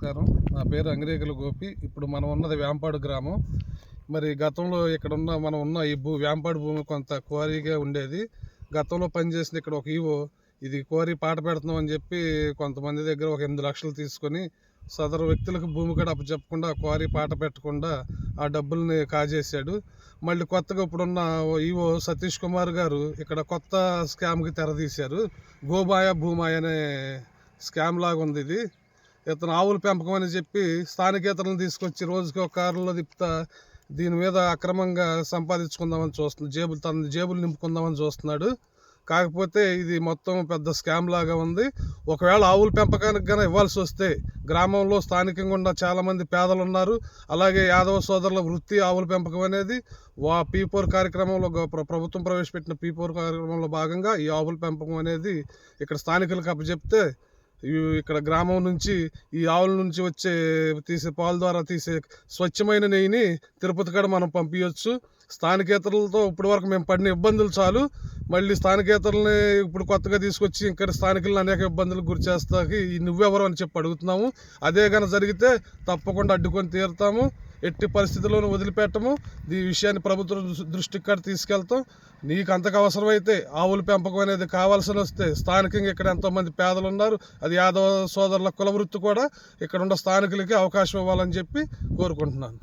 నమస్కారం. నా పేరు అంగిరేకుల గోపి. ఇప్పుడు మనం ఉన్నది వేంపాడు గ్రామం. మరి గతంలో ఇక్కడ ఉన్న మనం ఉన్న ఈ భూ వేంపాడు భూమి కొంత క్వారీగా ఉండేది. గతంలో పనిచేసిన ఇక్కడ ఒక ఈవో. ఇది క్వారీ పాట పెడుతున్నాం అని చెప్పి కొంతమంది దగ్గర ఒక ఎనిమిది లక్షలు తీసుకొని సదరు వ్యక్తులకు భూమి కూడా అప్పచెప్పకుండా క్వారీ పాట పెట్టకుండా ఆ డబ్బుల్ని కాజేశాడు. మళ్ళీ కొత్తగా ఇప్పుడున్న ఈవో సతీష్ కుమార్ గారు ఇక్కడ కొత్త స్కామ్కి తెరదీశారు. గోబాయ భూమాయ అనే స్కామ్ లాగా ఉంది ఇది. ఇతను ఆవుల పెంపకం అని చెప్పి స్థానికేతలను తీసుకొచ్చి రోజుకి ఒక కారులో తిప్పుతా దీని మీద అక్రమంగా సంపాదించుకుందామని చూస్తుంది జేబులు తన జేబులు నింపుకుందామని చూస్తున్నాడు. కాకపోతే ఇది మొత్తం పెద్ద స్కామ్ లాగా ఉంది. ఒకవేళ ఆవుల పెంపకానికి గానే ఇవ్వాల్సి వస్తే గ్రామంలో స్థానికంగా ఉన్న చాలామంది పేదలు ఉన్నారు. అలాగే యాదవ సోదరుల వృత్తి ఆవుల పెంపకం అనేది వా పీపోర్ కార్యక్రమంలో ప్రభుత్వం ప్రవేశపెట్టిన పీపోర్ కార్యక్రమంలో భాగంగా ఈ ఆవుల పెంపకం అనేది ఇక్కడ స్థానికులకు అప్పచెప్తే ఇక్కడ గ్రామం నుంచి ఈ ఆవుల నుంచి వచ్చే తీసే పాల ద్వారా తీసే స్వచ్ఛమైన నెయ్యిని తిరుపతి కాడ మనం పంపించవచ్చు స్థానికేతరులతో ఇప్పటి వరకు మేము పడిన ఇబ్బందులు చాలు. మళ్ళీ స్థానికేతరులని ఇప్పుడు కొత్తగా తీసుకొచ్చి ఇంకా స్థానికులను అనేక ఇబ్బందులకు గురి చేస్తాకి ఈ నువ్వెవరు అని చెప్పి అడుగుతున్నాము. అదే కనుక జరిగితే తప్పకుండా అడ్డుకొని తీరుతాము. ఎట్టి పరిస్థితుల్లోనూ వదిలిపెట్టము. ఈ విషయాన్ని ప్రభుత్వం దృష్టికి కూడా తీసుకెళ్తాం. నీకు అంతకు అవసరమైతే ఆవుల పెంపకం అనేది కావాల్సిన వస్తే స్థానికంగా ఇక్కడ ఎంతోమంది పేదలు ఉన్నారు అది యాదవ సోదరుల కుల వృత్తి కూడా ఇక్కడ ఉన్న స్థానికులకి అవకాశం ఇవ్వాలని చెప్పి కోరుకుంటున్నాను.